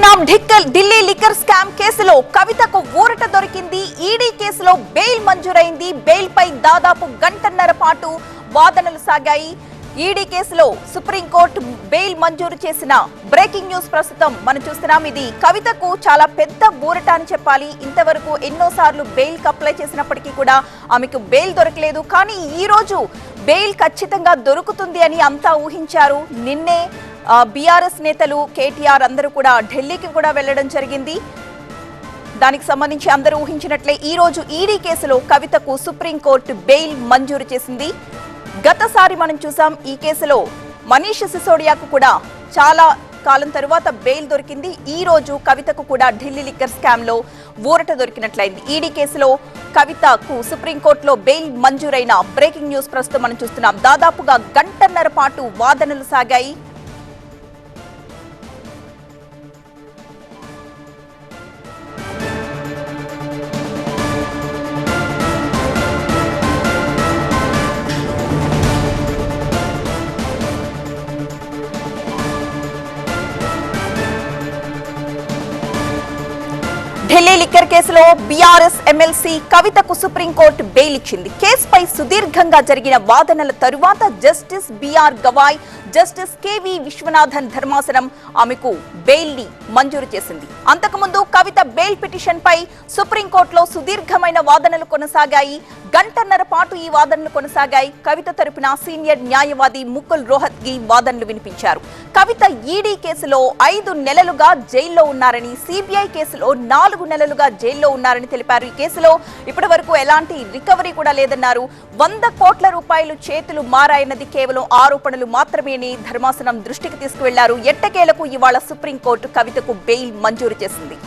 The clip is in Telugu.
ఢిక్కల్ ఢిల్లీ లిక్కర్ స్కామ్ కేసులో కవితకు ఊరట దొరికింది ఈడీ కేసులో బెయిల్ మంజూరైంది బెయిల్ పై దాదాపు గంటన్నర పాటు వాదనలు సాగాయి. ఈడీ కేసులో సుప్రీంకోర్టు బెయిల్ మంజూరు చేసిన బ్రేకింగ్ న్యూస్ ప్రస్తుతం మనం చూస్తున్నాం. ఇది కవితకు చాలా పెద్ద బూరట అని చెప్పాలి. ఇంతవరకు ఎన్నోసార్లు బెయిల్కి అప్లై చేసినప్పటికీ కూడా ఆమెకు బెయిల్ దొరకలేదు. కానీ ఈ రోజు బెయిల్ ఖచ్చితంగా దొరుకుతుంది అని అంతా ఊహించారు. నిన్నే బీఆర్ఎస్ నేతలు కేటీఆర్ అందరూ కూడా ఢిల్లీకి కూడా వెళ్ళడం జరిగింది. దానికి సంబంధించి అందరూ ఊహించినట్లే ఈ రోజు ఈడీ కేసులో కవితకు సుప్రీంకోర్టు బెయిల్ మంజూరు చేసింది. గతసారి మనం చూసాం ఈ కేసులో మనీష్ సిసోడియాకు కూడా చాలా కాలం తరువాత బెయిల్ దొరికింది. ఈ రోజు కవితకు కూడా ఢిల్లీ లిక్కర్ స్కామ్లో ఊరట దొరికినట్లయింది. ఈడీ కేసులో కవితకు సుప్రీంకోర్టులో బెయిల్ మంజూరైన బ్రేకింగ్ న్యూస్ ప్రస్తుతం మనం చూస్తున్నాం. దాదాపుగా గంటన్నర పాటు వాదనలు సాగాయి. ఢిల్లీ లిక్కర్ కేసులో బీఆర్ఎస్ ఎమ్మెల్సీ కవితకు సుప్రీంకోర్టు బెయిల్ ఇచ్చింది కేసుపై సుదీర్ఘంగా జరిగిన వాదనల తరువాత justice BR Gavai justice KV Viswanathan ధర్మాసనం ఆమెకు బెయిల్ని మంజూరు చేసింది. అంతకుముందు కవిత బెయిల్ పిటిషన్ పై సుప్రీంకోర్టులో సుదీర్ఘమైన వాదనలు కొనసాగాయి. గంటన్నర పాటు ఈ వాదనలు కొనసాగాయి. కవిత తరపున సీనియర్ న్యాయవాది ముకుల్ రోహత్గి వాదనలు వినిపించారు. కవిత ఈడీ కేసులో ఐదు నెలలుగా జైల్లో ఉన్నారని సిబిఐ కేసులో నాలుగు నెలలుగా జైల్లో ఉన్నారని తెలిపారు. ఈ కేసులో ఇప్పటి వరకు ఎలాంటి రికవరీ కూడా లేదన్నారు. వంద కోట్ల రూపాయలు చేతులు మారాయన్నది కేవలం ఆరోపణలు మాత్రమేని ధర్మాసనం దృష్టికి తీసుకువెళ్ళారు. ఎట్టకేలకు ఇవాళ సుప్రీంకోర్టు కవితకు బెయిల్ మంజూరు చేసింది.